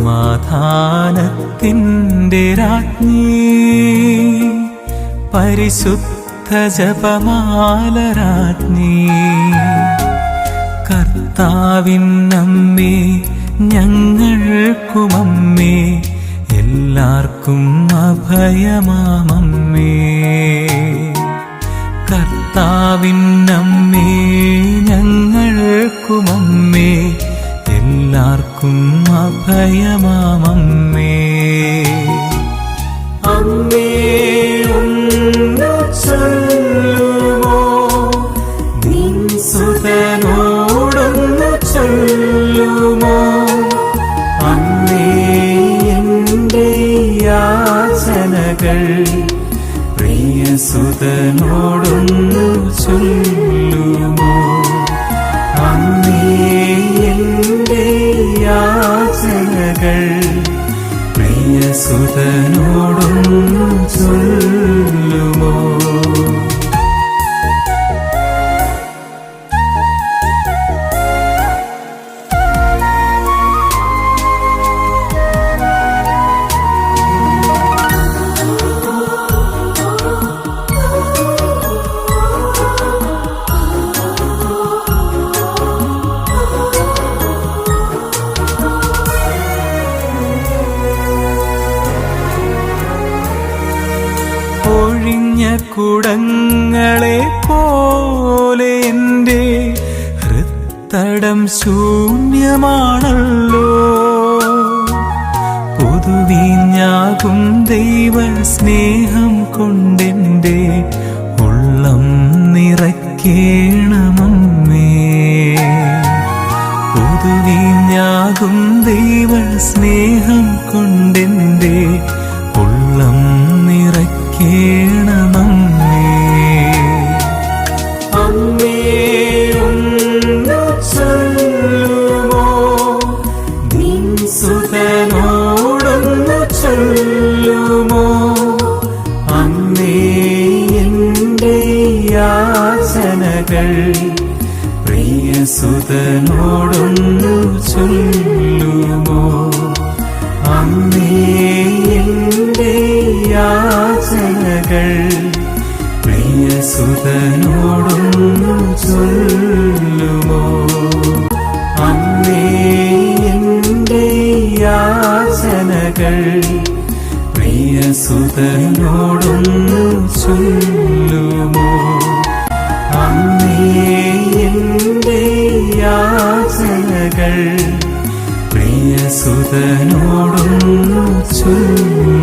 സ്വർഗത്തിന്റെ രാജ്ഞി. പരിശുദ്ധ ജപമാല രാജ്ഞി. കർത്താവിനമ്മേ ഞങ്ങൾക്കുമമ്മേ എല്ലാവർക്കും അഭയമാമമ്മേ. കർത്താവിനമ്മേ സുതനോടൊന്ന് ചൊല്ലുമോ? അന്നേ എന്റെ യാചനകൾ പ്രിയ സുതനോടൊന്നു ചൊല്ലുമോ? അന്നേ എന്റെ യാചനകൾ പ്രിയ സുതനോടൊന്നു ചൊല്ലുമോ? കുടങ്ങളെ പോലെ എന്റെ ഹൃത്തടം ശൂന്യമാണല്ലോ. പുതുവീഞ്ഞാകും ദൈവ സ്നേഹം കൊണ്ടെന്റെ ഉള്ളം നിറയ്ക്കേണമമ്മേ. പുതുവീഞ്ഞാകും ദൈവ സ്നേഹം കൊണ്ടെന്റെ സുതനോടൊന്ന് ചൊല്ലുമോ? അന്നേ എന്റെ യാചനകൾ പ്രിയ സുതനോടൊന്നു ചൊല്ലുമോ? അന്നേ എന്റെ യാചനകൾ പ്രിയ സുതനോടൊന്നു ചൊല്ലുമോ? സുതനോടൊന്നു ചൊല്ലുമോ? അമ്മേ എന്റെ യാചനകൾ പ്രിയ സുതനോടൊന്നു ചൊല്ലുമോ?